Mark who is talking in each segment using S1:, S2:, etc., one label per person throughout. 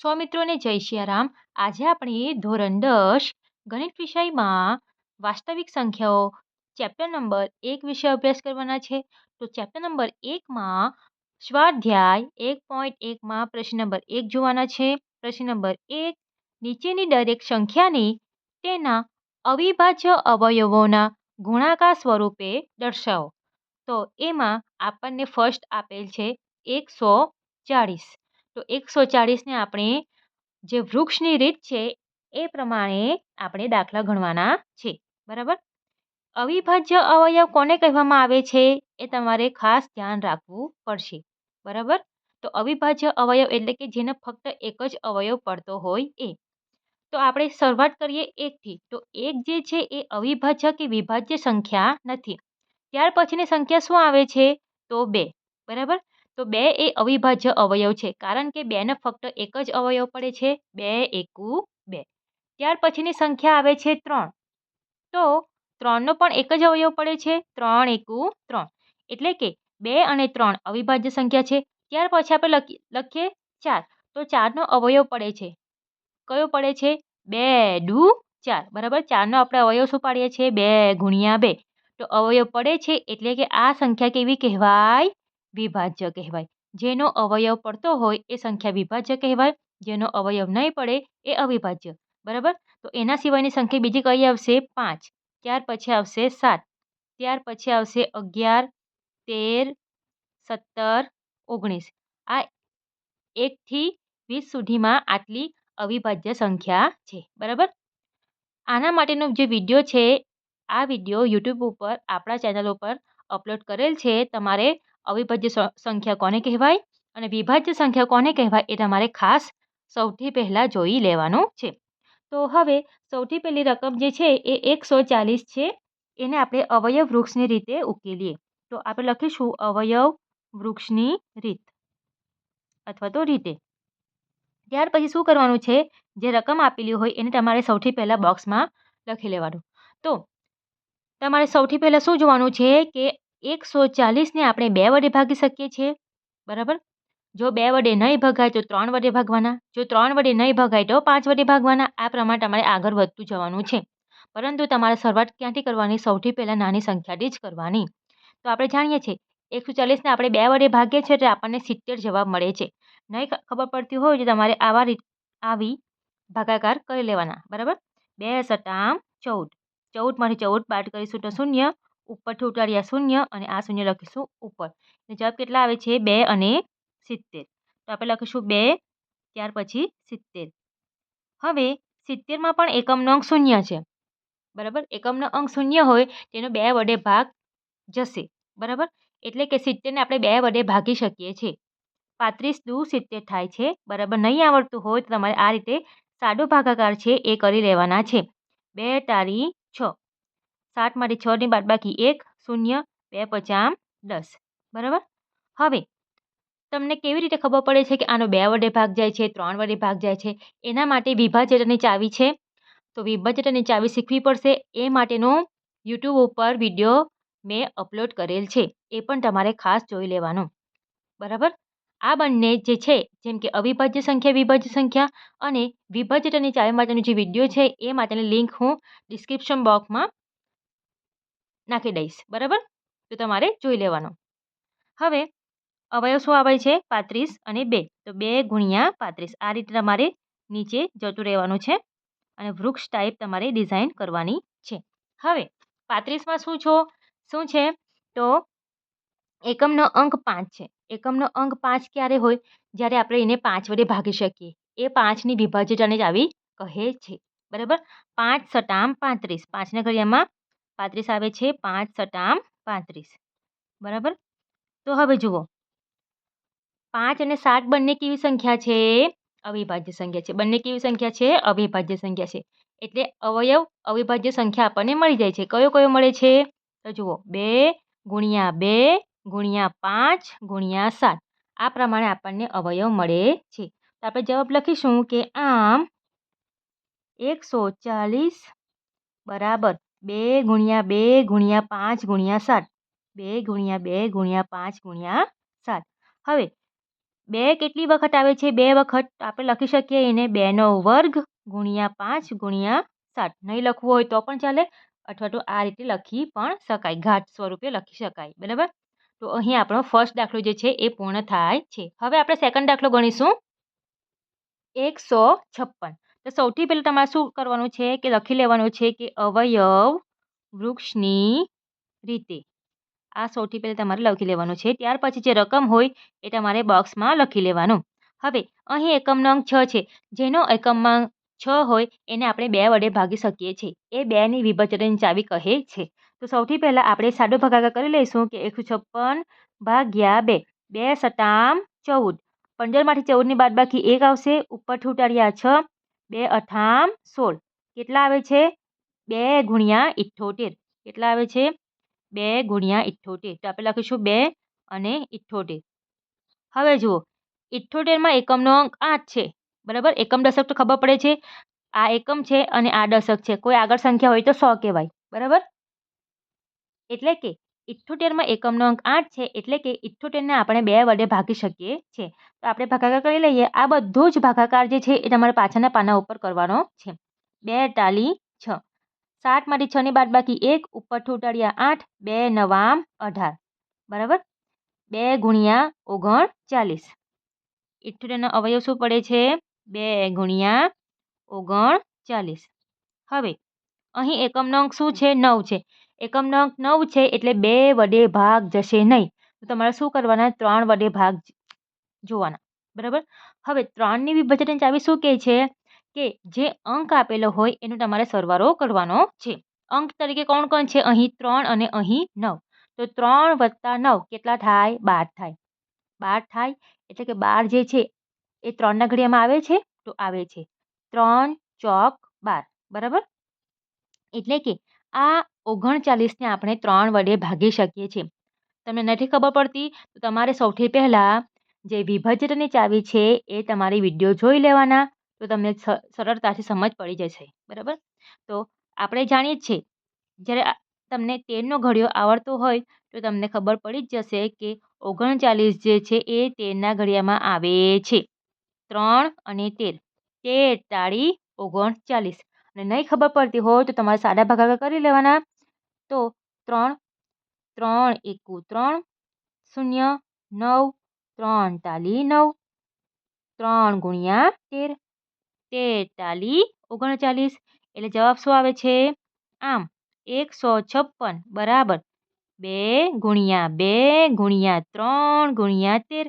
S1: સો મિત્રોને જય સિયારામ આજે આપણે ધોરણ દસ ગણિત વિષયમાં વાસ્તવિક સંખ્યાઓ ચેપ્ટર નંબર એક વિશે અભ્યાસ કરવાના છે. તો ચેપ્ટર નંબર એકમાં સ્વાધ્યાય એક પોઈન્ટ એકમાં પ્રશ્ન નંબર એક જોવાના છે. પ્રશ્ન નંબર એક, નીચેની દરેક સંખ્યાની તેના અવિભાજ્ય અવયવોના ગુણાકાર સ્વરૂપે દર્શાવો. તો એમાં આપણને ફર્સ્ટ આપેલ છે એકસો ચાળીસ. તો એકસો ચાળીસને આપણે જે વૃક્ષની રીત છે, એ પ્રમાણે આપણે દાખલા ગણવાના છે. બરાબર? અવિભાજ્ય અવયવ કોને કહેવામાં આવે છે? એ તમારે ખાસ ધ્યાન રાખવું પડશે. બરાબર? તો અવિભાજ્ય અવયવ એટલે કે જેને ફક્ત એક જ અવયવ પડતો હોય એ. તો આપણે શરૂઆત કરીએ એકથી. તો એક જે છે, એ અવિભાજ્ય કે વિભાજ્ય સંખ્યા નથી. ત્યાર પછીની સંખ્યા શું આવે છે? તો બે. બરાબર? તો બે એ અવિભાજ્ય અવયવ છે, કારણ કે બેને ફક્ત એક જ અવયવ પડે છે, બે એકુ બે. ત્યાર પછીની સંખ્યા આવે છે ત્રણ. તો ત્રણનો પણ એક જ અવયવ પડે છે, ત્રણ એકુ ત્રણ. એટલે કે બે અને ત્રણ અવિભાજ્ય સંખ્યા છે. ત્યાર પછી આપણે લખી, લખીએ ચાર. તો ચારનો અવયવ પડે છે. કયો પડે છે? બે ડુ ચાર. બરાબર? ચારનો આપણે અવયવ શું પાડીએ છીએ? બે ગુણ્યા બે. તો અવયવ પડે છે એટલે કે આ સંખ્યા કેવી કહેવાય? વિભાજ્ય કહેવાય. જેનો અવયવ પડતો હોય એ સંખ્યા વિભાજ્ય કહેવાય. જેનો અવયવ નહીં પડે એ અવિભાજ્ય. બરાબર? તો એના સિવાયની સંખ્યા બીજી કઈ આવશે? પાંચ. ત્યાર પછી આવશે સાત. ત્યાર પછી આવશે અગિયાર, તેર, સત્તર, ઓગણીસ. આ એકથી વીસ સુધીમાં આટલી અવિભાજ્ય સંખ્યા છે. બરાબર? આના માટેનો જે વીડિયો છે, આ વીડિયો યુટ્યુબ ઉપર આપણા ચેનલ ઉપર અપલોડ કરેલ છે. તમારે અવિભાજ્ય સંખ્યા કોને કહેવાય? અને વિભાજ્ય સંખ્યા કોને કહેવાય? એ તમારે ખાસ સૌથી પહેલાં જોઈ લેવાનું છે. તો હવે સૌથી પહેલી રકમ જે છે એ એકસો ચાલીસ છે. એને આપણે અવયવ વૃક્ષની રીતે ઉકેલીએ. તો આપણે લખીશું અવયવ વૃક્ષની રીત અથવા તો રીતે. ત્યાર પછી શું કરવાનું છે? જે રકમ આપેલી હોય એને તમારે સૌથી પહેલાં બોક્સમાં લખી લેવાનું. તો તમારે સૌથી પહેલાં શું જોવાનું છે કે એકસો ચાલીસને આપણે બે વડે ભાગી શકીએ છીએ, બરાબર? જો બે વડે નહીં ભગાય તો ત્રણ વડે ભાગવાના, જો ત્રણ વડે નહીં ભગાય તો પાંચ વડે ભાગવાના. આ પ્રમાણે તમારે આગળ વધતું જવાનું છે. પરંતુ તમારે શરૂઆત ક્યાંથી કરવાની? સૌથી પહેલાં નાની સંખ્યાથી જ કરવાની. તો આપણે જાણીએ છીએ, એકસો ચાલીસને આપણે બે વડે ભાગીએ છીએ તો આપણને સિત્તેર જવાબ મળે છે. નહીં ખબર પડતી હોય તો તમારે આવા રીત, આવી ભાગાકાર કરી લેવાના, બરાબર? બે સત્તામ ચૌદ. ચૌદમાંથી ચૌદ બાદ કરીશું તો શૂન્ય. ઉપરથી ઉતાર્યા શૂન્ય અને આ શૂન્ય લખીશું ઉપર. જવાબ કેટલા આવે છે? બે અને સિત્તેર. તો આપણે લખીશું બે, ત્યાર પછી સિત્તેર. હવે સિત્તેરમાં પણ એકમનો અંક શૂન્ય છે. બરાબર? એકમનો અંક શૂન્ય હોય તેનો બે વડે ભાગ જશે. બરાબર? એટલે કે સિત્તેરને આપણે બે વડે ભાગી શકીએ છીએ. પાંત્રીસ દુ સિત્તેર થાય છે. બરાબર? નહીં આવડતું હોય તો તમારે આ રીતે સાદો ભાગાકાર છે એ કરી લેવાના છે. બે તારી છ. સાતમાંથી છની બાદબાકી એક, શૂન્ય, બે પચામ દસ. બરાબર? હવે, તમને કેવી રીતે ખબર પડે છે કે આનો બે વડે ભાગ જાય છે, ત્રણ વડે ભાગ જાય છે? એના માટે વિભાજનની ચાવી છે. તો વિભાજનની ચાવી શીખવી પડશે. એ માટેનો યુટ્યુબ ઉપર વીડિયો મેં અપલોડ કરેલ છે. એ પણ તમારે ખાસ જોઈ લેવાનો. બરાબર? આ બંને જે છે, જેમ કે અવિભાજ્ય સંખ્યા, વિભાજ્ય સંખ્યા અને વિભાજ્યની ચાવી માટેનો જે વીડિયો છે, એ માટેની લિંક હું ડિસ્ક્રિપ્શન બોક્સમાં નાખી દઈશ, બરાબર? તો તમારે જોઈ લેવાનું. હવે અવયવ શું આવે છે? પાંત્રીસ અને બે. તો બે ગુણ્યા પાંત્રીસ. આ રીતે તમારે નીચે જતું રહેવાનું છે અને વૃક્ષ ટાઈપ તમારે ડિઝાઇન કરવાની છે. હવે પાંત્રીસમાં શું છો? શું છે? તો એકમનો અંક પાંચ છે. એકમનો અંક પાંચ ક્યારે હોય? જ્યારે આપણે એને પાંચ વડે ભાગી શકીએ. એ પાંચની વિભાજ્યતાને જ આવી કહે છે. બરાબર? પાંચ સટામ પાંત્રીસ. પાંચના ઘડિયામાં પાંત્રીસ આવે છે, પાંચ સટામ પાંત્રીસ. બરાબર? તો હવે જુઓ. પાંચ અને સાત બંને કેવી સંખ્યા છે? અવિભાજ્ય સંખ્યા છે. બંને કેવી સંખ્યા છે? અવિભાજ્ય સંખ્યા છે. એટલે અવયવ, અવિભાજ્ય સંખ્યા આપણને મળી જાય છે. કયો કયો મળે છે? તો જુઓ. બે ગુણ્યા બે ગુણ્યા પાંચ ગુણ્યા સાત. આ પ્રમાણે આપણને અવયવ મળે છે. તો આપણે જવાબ લખીશું કે આમ એકસો ચાલીસ બરાબર બે ગુણ્યા બે ગુણ્યા પાંચ ગુણ્યા સાત. બે ગુણ્યા બે ગુણ્યા પાંચ ગુણ્યા સાત. હવે, બે કેટલી વખત આવે છે? બે વખત આપણે લખી શકીએ એને બેનો વર્ગ ગુણ્યા પાંચ ગુણ્યા સાત. નહીં લખવું હોય તો પણ ચાલે, અથવા તો આ રીતે લખી પણ શકાય. ઘાત સ્વરૂપે લખી શકાય. બરાબર? તો અહીં આપણો ફર્સ્ટ દાખલો જે છે એ પૂર્ણ થાય છે. હવે આપણે સેકન્ડ દાખલો ગણીશું. એકસો છપ્પન. તો સૌથી પહેલાં તમારે શું કરવાનું છે કે લખી લેવાનું છે કે અવયવ વૃક્ષની રીતે. આ સૌથી પહેલાં તમારે લખી લેવાનું છે. ત્યાર પછી જે રકમ હોય એ તમારે બોક્સમાં લખી લેવાનું. હવે અહીં એકમનો અંક છ છે. જેનો એકમમાં છ હોય એને આપણે બે વડે ભાગી શકીએ છીએ. એ બેની વિભાજનની ચાવી કહે છે. તો સૌથી પહેલાં આપણે સાદો ભગાકાર કરી લઈશું કે એકસો છપ્પન ભાગ્યા બે. બે સતામ ચૌદ. પંદરમાંથી ચૌદની બાદબાકી એક આવશે. ઉપરથી ઉતાર્યા છ. બે અઠામ સોળ. કેટલા આવે છે? બે ગુણ્યા ઇઠ્ઠોતેર. કેટલા આવે છે? બે ગુણ્યા ઇઠ્ઠોતેર. તો આપણે લખીશું બે અને ઇઠ્ઠોતેર. હવે જુઓ, ઇઠ્ઠોતેરમાં એકમનો અંક આઠ છે. બરાબર? એકમ દશક તો ખબર પડે છે. આ એકમ છે અને આ દશક છે. કોઈ આગળ સંખ્યા હોય તો સો કહેવાય. બરાબર? એટલે કે ઇઠ્ઠોતેરમાં એકમનો અંક આઠ છે, એટલે કે ઇઠ્ઠોતેરને આપણે બે વડે ભાગી શકીએ છીએ. તો આપણે ભાગાકાર કરી લઈએ. આ બધું જ ભાગાકાર જે છે એ તમારે પાછળના પાના ઉપર કરવાનો છે. બે ટાલી છ. સાતમાંથી છની બાદ બાકી એક ઉપરથી ઉતાર્યા આઠ, બે નવામ અઢાર. બરાબર? બે ગુણ્યા ઓગણ ચાલીસ. ઇઠ્ઠોતેરનો અવયવ શું પડે છે? બે ગુણ્યા ઓગણ ચાલીસ. હવે, અહીં એકમનો અંક શું છે? નવ છે. એકમનો અંક નવ છે એટલે બે વડે ભાગ જશે નહીં. તો તમારે શું કરવાના? ત્રણ વડે ભાગ જોવાના. બરાબર? હવે ત્રણની વિભાજન ચાવી શું કહે છે? કે જે અંક આપેલો હોય એનો તમારે સરવારો કરવાનો છે. અંક તરીકે કોણ કોણ છે? અહીં ત્રણ અને અહીં નવ. તો ત્રણ વત્તા નવ કેટલા થાય? બાર થાય. બાર થાય એટલે કે બાર જે છે એ ત્રણના ઘડિયામાં આવે છે? તો આવે છે. ત્રણ ચોક બાર. બરાબર? એટલે કે આ ઓગણચાલીસને આપણે ત્રણ વડે ભાગી શકીએ છીએ. તમને નથી ખબર પડતી, તો તમારે સૌથી પહેલાં જે વિભાજનની ચાવી છે, એ તમારી વીડિયો જોઈ લેવાના, તો તમને સરળતાથી સમજ પડી જશે. બરાબર? તો આપણે જાણીએ જ છીએ, જ્યારે તમને તેરનો ઘડિયો આવડતો હોય, તો તમને ખબર પડી જ જશે કે ઓગણચાલીસ જે છે, એ તેરના ઘડિયામાં આવે છે. ત્રણ અને તેર તેર તાળી ઓગણચાલીસ. અને નહીં ખબર પડતી હોય, તો તમારે સાદા ભાગાકાર કરી લેવાના. તો ત્રણ ત્રણ એકુ ત્રણ, શૂન્ય નવ, ત્રણ તાલી નવ, ત્રણ ગુણ્યા તેર તેતાલી ઓગણચાલીસ. એટલે જવાબ શું આવે છે? આમ, એકસો છપ્પન બરાબર. બે ગુણ્યા બે ગુણ્યા ત્રણ ગુણ્યા તેર,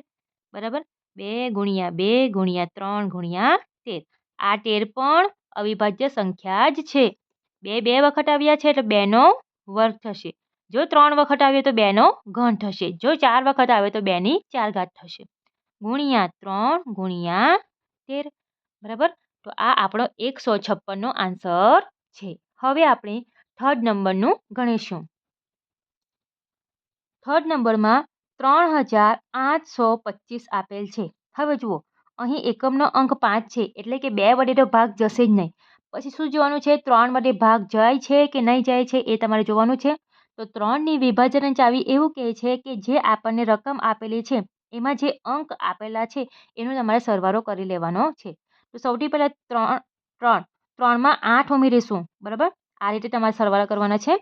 S1: બરાબર? બે ગુણ્યા બે ગુણ્યા ત્રણ ગુણ્યા તેર. આ તેર પણ અવિભાજ્ય સંખ્યા જ છે. બે બે વખત આવ્યા છે એટલે બેનો વર્ગ થશે. જો ત્રણ વખત આવે તો બેનો ઘન થશે. જો ચાર વખત આવે તો બેની ચાર ઘાત થશે. ગુણ્યા ત્રણ ગુણ્યા તેર. બરાબર? તો આ આપણો એકસો છપ્પનનો આન્સર છે. હવે આપણે થર્ડ નંબરનું ગણીશું. થર્ડ નંબરમાં ત્રણ હજાર આઠસો પચીસ આપેલ છે. હવે જુઓ, અહીં એકમનો અંક પાંચ છે, એટલે કે બે વડે તો ભાગ જશે જ નહીં. પછી શું જોવાનું છે? ત્રણ વડે ભાગ જાય છે કે નહીં જાય છે એ તમારે જોવાનું છે. તો ત્રણની વિભાજન ચાવી એવું કહે છે કે જે આપણને રકમ આપેલી છે, એમાં જે અંક આપેલા છે, એનો તમારે સરવારો કરી લેવાનો છે. તો સૌથી પહેલાં ત્રણ ત્રણ, ત્રણમાં આઠ ઉમેરીશું, બરાબર? આ રીતે તમારે સરવાળો કરવાના છે.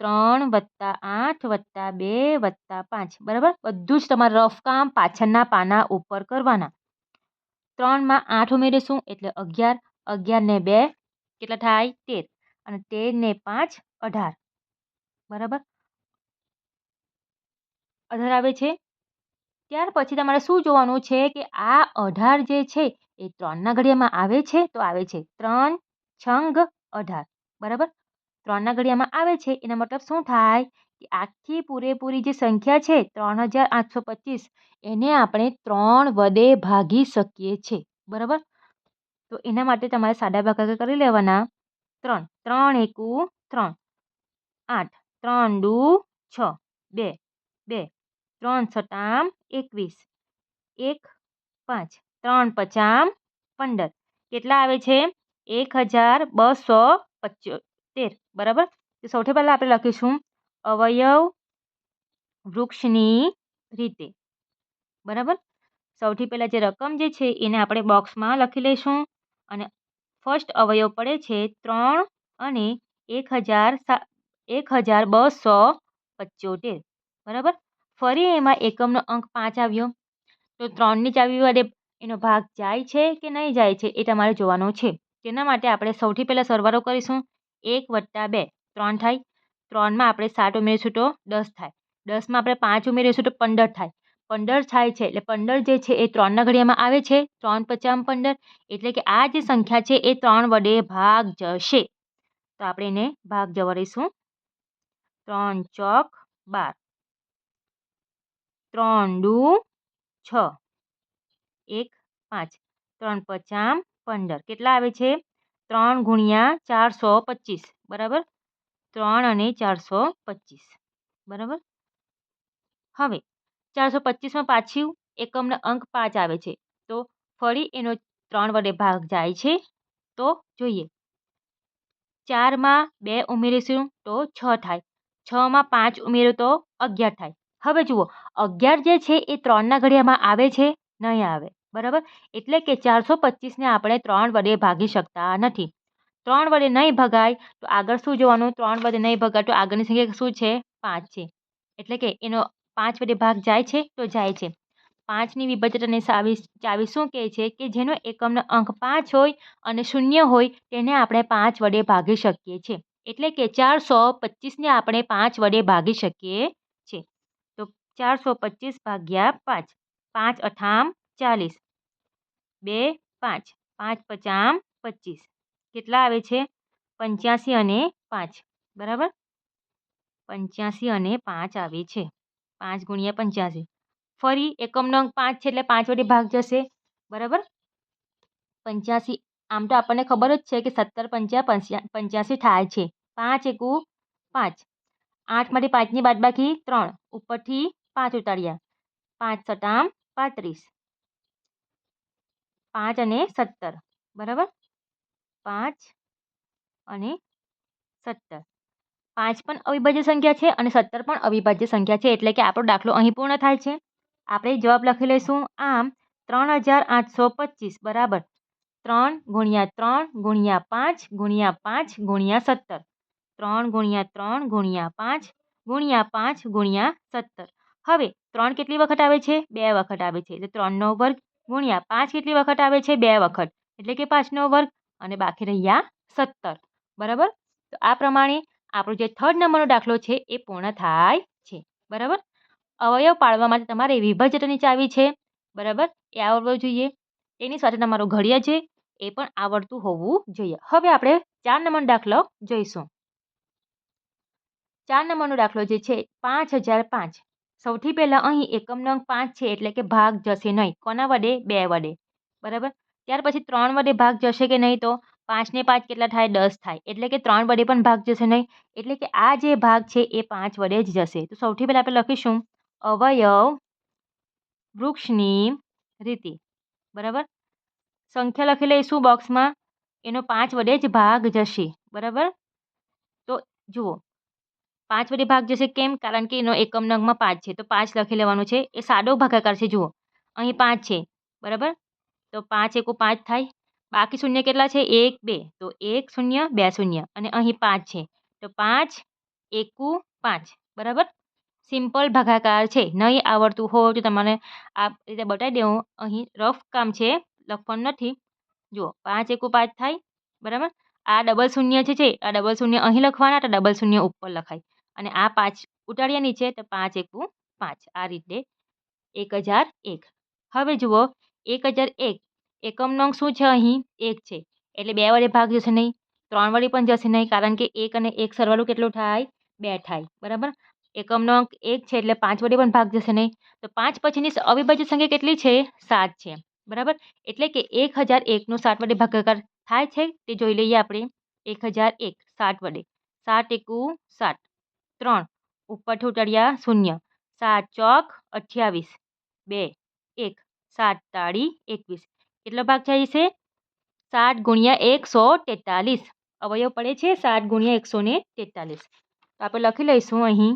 S1: ત્રણ વત્તા આઠ વત્તા બે વત્તા પાંચ, બરાબર? બધું જ તમારે રફ કામ પાછળના પાના ઉપર કરવાના. ત્રણમાં આઠ ઉમેરીશું એટલે અગિયાર, અગિયારને બે કેટલા થાય? તેર. અને તેર ને પાંચ, અઢાર. બરાબર? અઢાર આવે છે? ત્યાર પછી તમારે શું જોવાનું છે કે આ અઢાર જે છે, એ ત્રણના ઘડિયામાં આવે છે? તો આવે છે ત્રણ, છંગ, અઢાર. બરાબર? ત્રણના ઘડિયામાં આવે છે, એના મતલબ શું થાય? કે આખી પૂરેપૂરી જે સંખ્યા છે, ત્રણ હજાર આઠસો પચીસ, એને આપણે ત્રણ વડે ભાગી શકીએ છીએ બરાબર? તો એના માટે તમારે સાડા ભાગાકાર કરી લેવાના. ત્રણ. ત્રણ એકુ ત્રણ. આઠ. ત્રણ દુ છ. બે. બે. ત્રણ છટામ એકવીસ. એક, પાંચ. ત્રણ પચામ પંદર. કેટલા આવે છે? એક હજાર બસો પચોતેર બરાબર? તો સૌથી પહેલાં આપણે લખીશું અવયવ વૃક્ષની રીતે. બરાબર? સૌથી પહેલાં જે રકમ જે છે એને આપણે બોક્સમાં લખી લઈશું. અને ફર્સ્ટ અવયવ પડે છે ત્રણ અને એક હજાર એક હજાર બસો પંચોતેર. બરાબર? ફરી એમાં એકમનો અંક પાંચ આવ્યો. તો ત્રણની ચાવી વડે એનો ભાગ જાય છે કે નહીં જાય છે એ તમારે જોવાનું છે. તેના માટે આપણે સૌથી પહેલાં સરવારો કરીશું. એક વત્તા બે. ત્રણ થાય. ત્રણમાં આપણે સાત ઉમેરીશું તો દસ થાય. દસમાં આપણે પાંચ ઉમેરીશું તો પંદર થાય. પંદર થાય છે. એટલે પંદર જે છે એ ત્રણના ઘડિયામાં આવે છે. ત્રણ પચામ પંદર એટલે કે આ જે સંખ્યા છે એ ત્રણ વડે ભાગ જશે. તો આપણે એને ભાગ જવાડીશું ત્રણ ચોક બાર. ત્રણ દુ છ. એક પાંચ. ત્રણ પચામ પંદર. કેટલા આવે છે? ત્રણ ગુણ્યા ચારસો પચીસ. બરાબર? ત્રણ અને ચારસો પચીસ. બરાબર? હવે ચારસો પચીસમાં પાછું એકમનો અંક પાંચ આવે છે. તો ફરી એનો ત્રણ વડે ભાગ જાય છે. તો જોઈએ. ચારમાં બે ઉમેરીશું તો છ થાય. છમાં પાંચ ઉમેરો તો અગિયાર થાય. હવે જુઓ, અગિયાર જે છે એ ત્રણના ઘડિયામાં આવે છે? નહીં આવે. બરાબર? એટલે કે ચારસો પચીસને આપણે ત્રણ વડે ભાગી શકતા નથી. ત્રણ વડે નહીં ભગાય તો આગળ શું જોવાનું? ત્રણ વડે નહીં ભગાય તો આગળની સંખ્યા શું છે? પાંચ છે. એટલે કે એનો પાંચ વડે ભાગ જાય છે તો જાય છે. પાંચની વિભાજ્યતાને ચાવીસ ચાવીસ શું કહે છે? કે જેનો એકમનો અંક પાંચ હોય અને શૂન્ય હોય તેને આપણે પાંચ વડે ભાગી શકીએ છીએ. એટલે કે ચારસો પચીસને આપણે પાંચ વડે ભાગી શકીએ છીએ. તો ચારસો પચીસ ભાગ્યા પાંચ પાંચ અઠામ ચાલીસ. બે, પાંચ પાંચ પચામ પચીસ. કેટલા આવે છે? પંચ્યાસી અને પાંચ. બરાબર? પંચ્યાસી અને પાંચ આવે છે. પાંચ ગુણ્યા પંચ્યાસી. ફરી એકમનો અંક પાંચ છે એટલે પાંચ વડે ભાગ જશે. બરાબર? પંચ્યાસી, આમ તો આપણને ખબર જ છે કે સત્તર પંચ્યા પંચ્યાસી થાય છે. પાંચ એકુ પાંચ. આઠમાંથી પાંચની બાદબાકી ત્રણ. ઉપરથી પાંચ ઉતાર્યા. પાંચ સટામ પાંત્રીસ. પાંચ અને સત્તર. બરાબર? પાંચ અને સત્તર. પાંચ પણ અવિભાજ્ય સંખ્યા છે અને સત્તર પણ અવિભાજ્ય સંખ્યા છે, એટલે કે આપણો દાખલો અહીં પૂર્ણ થાય છે. આપણે જવાબ લખી લઈશું. આમ, ત્રણ હજાર આઠસો પચીસ, બરાબર? ત્રણ ગુણ્યા ત્રણ ગુણ્યા પાંચ ગુણ્યા પાંચ ગુણ્યા સત્તર. ત્રણ ગુણ્યા ત્રણ ગુણ્યા પાંચ ગુણ્યા પાંચ ગુણ્યા સત્તર. હવે, ત્રણ કેટલી વખત આવે છે? બે વખત આવે છે. એટલે ત્રણનો વર્ગ ગુણ્યા પાંચ કેટલી વખત આવે છે? બે વખત. એટલે કે પાંચનો વર્ગ અને બાકી રહ્યા સત્તર. બરાબર? તો આ પ્રમાણે આપણો જે થર્ડ નંબરનો દાખલો છે, એ પૂર્ણ થાય છે. બરાબર? અવયવ પાડવા માટે તમારે વિભાજનની ચાવી છે. બરાબર? એ આવડવું જોઈએ. એની સાથે તમારું ઘડિયા છે, એ પણ આવડતું હોવું જોઈએ. હવે આપણે ચાર નંબરનો દાખલો જોઈશું. ચાર નંબરનો દાખલો જે છે, પાંચ હજાર પાંચ. સૌથી પહેલાં અહીં એકમનો અંક પાંચ છે, એટલે કે ભાગ જશે નહીં. કોના વડે? બે વડે. બરાબર? ત્યાર પછી ત્રણ વડે ભાગ જશે કે નહીં તો? પાંચને પાંચ કેટલા થાય? દસ થાય. એટલે કે ત્રણ વડે પણ ભાગ જશે નહીં. એટલે કે આ જે ભાગ છે એ પાંચ વડે જ જશે. તો સૌથી પહેલાં આપણે લખીશું. અવયવ વૃક્ષની રીતે. બરાબર? સંખ્યા લખી લઈશું બોક્સમાં. એનો પાંચ વડે જ ભાગ જશે. બરાબર? તો જુઓ. પાંચ વડે ભાગ જશે કેમ? કારણ કે એનો એકમ નંગમાં પાંચ છે. તો પાંચ લખી લેવાનું છે. એ સાદો ભાગાકાર છે. જુઓ. અહીં પાંચ છે. બરાબર? તો પાંચ એકુ પાંચ થાય. બાકી શૂન્ય કેટલા છે? એક, બે. તો એક શૂન્ય, બે શૂન્ય. અને અહીં પાંચ છે. તો પાંચ, એકુ, પાંચ. બરાબર? સિમ્પલ ભાગાકાર છે. નહીં આવડતું હોય તો તમારે આ રીતે બતાવી દેવું અહીં રફ કામ છે. લખવાનું નથી. જુઓ, પાંચ એકુ પાંચ થાય. બરાબર? આ ડબલ શૂન્ય છે છે, આ ડબલ શૂન્ય અહીં લખવાના, તો ડબલ શૂન્ય ઉપર લખાય. અને આ પાંચ ઉતાર્યા નીચે, તો પાંચ એકુ પાંચ. આ રીતે એક હજાર એક. હવે જુઓ, એક હજાર એક એકમ અંક શું છે અહીં? એક છે. એટલે બે વડે ભાગ જશે નહીં. ત્રણ વડે પણ જશે નહીં, કારણ કે એક અને એક સરવાળો કેટલો થાય? બે થાય. બરાબર? એકમનો અંક એક છે એટલે પાંચ વડે પણ ભાગ જશે નહીં. તો પાંચ પછીની અવિભાજ્ય સંખ્યા કેટલી છે? સાત છે. બરાબર? એટલે કે એક હજાર એકનો સાત વડે ભાગાકાર થાય છે? તે જોઈ લઈએ આપણે. એક હજાર એક, સાત વડે. સાત એકુ સાત. ત્રણ. ઉપરથી ઉતાર્યા શૂન્ય. સાત ચોક અઠ્યાવીસ. બે. એક. સાત તાળી એકવીસ. કેટલો ભાગ થાય છે? સાત ગુણ્યા એકસો તેતાલીસ. અવયવ પડે છે સાત ગુણ્યા એકસો ને તેતાલીસ. તો આપણે લખી લઈશું અહીં.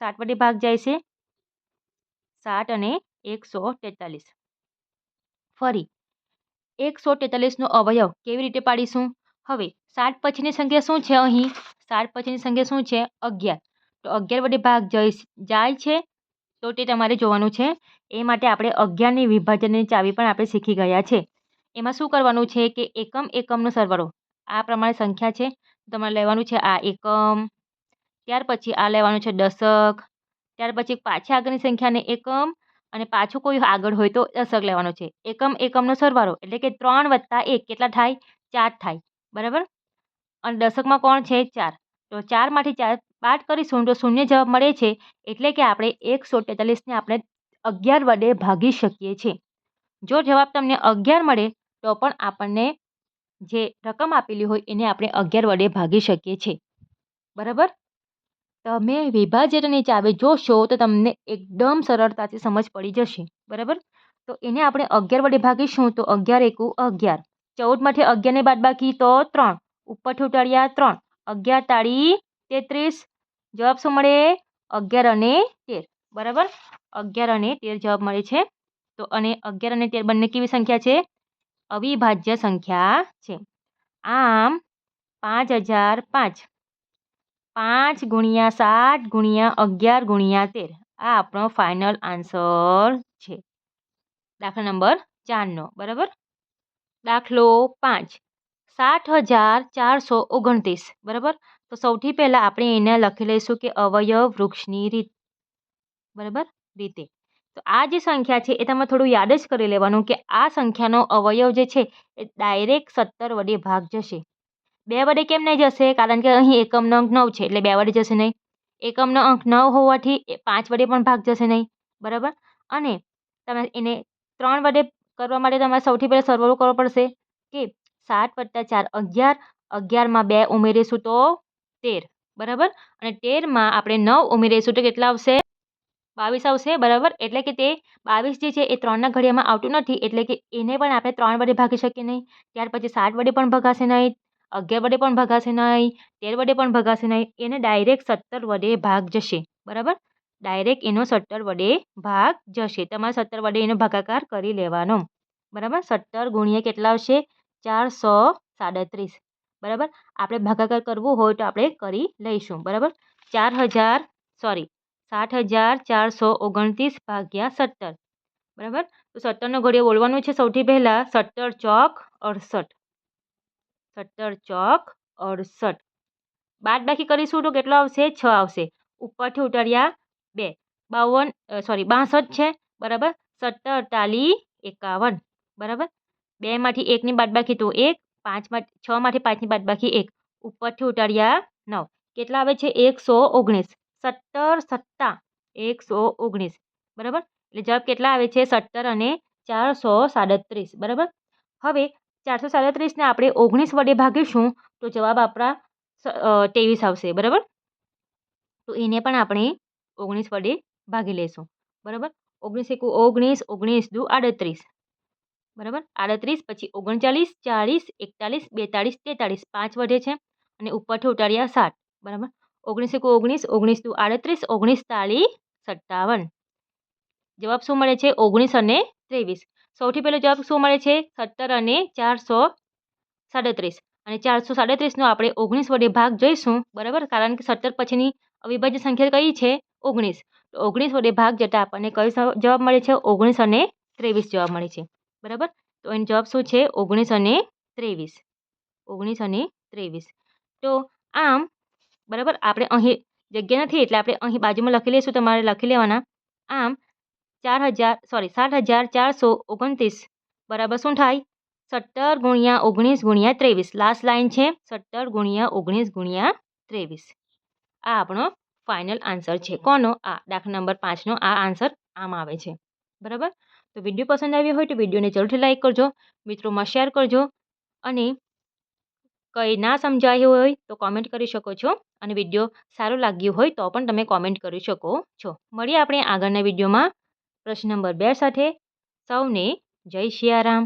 S1: સાત વડે ભાગ જાય છે. સાત અને એકસો તેતાલીસ. ફરી. એકસો તેતાલીસનો અવયવ કેવી રીતે પાડીશું? હવે સાત પછીની સંખ્યા શું છે અહીં? સાત પછીની સંખ્યા શું છે? અગિયાર. તો અગિયાર વડે ભાગ જાય છે. તો તે તમારે જોવાનું છે. એ માટે આપણે અગિયારની વિભાજનની ચાવી પણ આપણે શીખી ગયા છે. એમાં શું કરવાનું છે કે એકમ એકમનો સરવાળો. આ પ્રમાણે સંખ્યા છે. તમારે લેવાનું છે આ એકમ, ત્યાર પછી આ લેવાનું છે દશક, ત્યાર પછી પાછી આગળની સંખ્યાને એકમ અને પાછું કોઈ આગળ હોય તો દશક લેવાનો છે. એકમ એકમનો સરવાળો એટલે કે ત્રણ વત્તા એક કેટલા થાય? ચાર થાય. બરાબર? અને દશકમાં કોણ છે? ચાર. તો ચારમાંથી ચાર બાદ કરીશું તો શૂન્ય જવાબ મળે છે. એટલે કે આપણે એકસો તેતાલીસને આપણે અગિયાર વડે ભાગી શકીએ છીએ. જો જવાબ તમને અગિયાર મળે તો પણ આપણને જે રકમ આપેલી હોય એને આપણે અગિયાર વડે ભાગી શકીએ છીએ. બરાબર? તમે વિભાજનની ચાવી, જોશો તો તમને એકદમ સરળતાથી સમજ પડી જશે. બરાબર? તો એને આપણે અગિયાર વડે ભાગીશું તો અગિયાર એકુ અગિયાર. ચૌદમાંથી અગિયારને બાદ બાકી તો ત્રણ. ઉપરથી ઉતાર્યા ત્રણ. અગિયાર તાળી તેત્રીસ. જવાબ શું મળે? અગિયાર અને તેર. બરાબર? અગિયાર અને તેર જવાબ મળે છે. તો અને અગિયાર અને તેર બંને કેવી સંખ્યા છે? અવિભાજ્ય સંખ્યા છે. આમ પાંચ હજાર પાંચ. પાંચ ગુણ્યા સાત ગુણ્યા અગિયાર ગુણ્યા તેર. આ આપણો ફાઇનલ આન્સર છે. દાખલા નંબર ચારનો, બરાબર? દાખલો પાંચ. સાત હજાર ચારસો ઓગણત્રીસ, બરાબર? તો સૌથી પહેલાં આપણે એને લખી લઈશું કે અવયવ વૃક્ષની રીત, બરાબર? રીતે. તો આ જે સંખ્યા છે, એ તમે થોડું યાદ જ કરી લેવાનું કે આ સંખ્યાનો અવયવ જે છે, એ ડાયરેક્ટ સત્તર વડે ભાગ જશે. બે વડે કેમ નહીં જશે? કારણ કે અહીં એકમનો અંક નવ છે, એટલે બે વડે જશે નહીં. એકમનો અંક નવ હોવાથી એ પાંચ વડે પણ ભાગ જશે નહીં. બરાબર? અને તમે એને ત્રણ વડે કરવા માટે તમારે સૌથી પહેલાં સરવાળો કરવો પડશે કે સાત વત્તા ચાર અગિયાર, અગિયારમાં બે ઉમેરીશું તો તેર. બરાબર? અને તેરમાં આપણે નવ ઉમેરીશું તો કેટલા આવશે? બાવીસ આવશે, બરાબર? એટલે કે તે બાવીસ જે છે, એ ત્રણના ઘડિયામાં આવતું નથી, એટલે કે એને પણ આપણે ત્રણ વડે ભાગી શકીએ નહીં. ત્યાર પછી સાત વડે પણ ભગાશે નહીં, અગિયાર વડે પણ ભગાશે નહીં, તેર વડે પણ ભગાશે નહીં, એને ડાયરેક્ટ સત્તર વડે ભાગ જશે, બરાબર? ડાયરેક્ટ એનો સત્તર વડે ભાગ જશે. તમારે સત્તર વડે એનો ભાગાકાર કરી લેવાનો, બરાબર? સત્તર ગુણ્યા કેટલા આવશે? ચારસો સાડત્રીસ, બરાબર? આપણે ભાગાકાર કરવું હોય તો આપણે કરી લઈશું, બરાબર? ચાર હજાર, સોરી સાત હજાર ચારસો ઓગણત્રીસ ભાગ્યા સત્તર બરાબર તો સત્તરનો ઘડિયો બોલવાનું છે સૌથી પહેલાં સત્તર ચોક અડસઠ સત્તર ચોક અડસઠ બાદ બાકી કરીશું તો કેટલો આવશે છ આવશે ઉપરથી ઉતાર્યા બે બાવન સોરી બાસઠ છે બરાબર સત્તર અડતાલીસ એકાવન બરાબર બેમાંથી એકની બાદબાકી તો એક પાંચમાં છમાંથી પાંચની બાદબાકી એક, ઉપરથી ઉતાર્યા નવ, કેટલા આવે છે? એકસો ઓગણીસ. સત્તર સત્તા, એકસો ઓગણીસ. બરાબર? એટલે જવાબ કેટલા આવે છે? સત્તર અને ચારસો સાડત્રીસ. બરાબર? હવે ચારસો સાડત્રીસને આપણે ઓગણીસ વડે ભાગીશું તો જવાબ આપણા ત્રેવીસ આવશે. બરાબર? તો એને પણ આપણે ઓગણીસ વડે ભાગી લઈશું બરાબર? ઓગણીસ એકુ ઓગણીસ ઓગણીસ દુ આડત્રીસ. બરાબર? આડત્રીસ, પછી ઓગણચાલીસ ચાલીસ એકતાલીસ, બેતાળીસ, તેતાળીસ. પાંચ વધે છે. અને ઉપરથી ઉતાર્યા સાત. બરાબર? ઓગણીસ એકુ, ઓગણીસ ઓગણીસ દુ, આડત્રીસ, ઓગણીસ તાળી સત્તાવન. જવાબ શું મળે છે? ઓગણીસ અને ત્રેવીસ. સૌથી પહેલો જવાબ શું મળે છે? સત્તર અને ચારસો સાડત્રીસ. અને ચારસો સાડત્રીસનો આપણે ઓગણીસ વડે ભાગ જોઈશું, બરાબર? કારણ કે સત્તર પછીની અવિભાજ્ય સંખ્યા કઈ છે? ઓગણીસ. તો ઓગણીસ વડે ભાગ જતાં આપણને કયો જવાબ મળે છે? ઓગણીસ અને ત્રેવીસ જવાબ મળે છે. બરાબર? તો એનો જવાબ શું છે? ઓગણીસ અને ત્રેવીસ. ઓગણીસ અને ત્રેવીસ. તો આમ બરાબર? આપણે અહીં જગ્યા નથી એટલે આપણે અહીં બાજુમાં લખી લઈશું, તમારે લખી લેવાના. આમ, ચાર હજાર સોરી સાત હજાર ચારસો ઓગણત્રીસ બરાબર શું થાય? સત્તર ગુણ્યા ઓગણીસ ગુણ્યા ત્રેવીસ. લાસ્ટ લાઇન છે, સત્તર ગુણ્યા ઓગણીસ ગુણ્યા ત્રેવીસ. આ આપણો ફાઇનલ આન્સર છે. કોનો? આ, દાખલા નંબર પાંચનો આ આન્સર આમ આવે છે. બરાબર? તો વીડિયો પસંદ આવ્યો હોય તો વિડીયોને જરૂરથી લાઇક કરજો. મિત્રોમાં શેર કરજો. અને કંઈ ના સમજાયું હોય તો કોમેન્ટ કરી શકો છો અને વીડિયો સારો લાગ્યો હોય તો પણ તમે કોમેન્ટ કરી શકો છો. મળીએ આપણે આગળના વિડીયોમાં. પ્રશ્ન નંબર બે સાથે. સૌને જય સિયારામ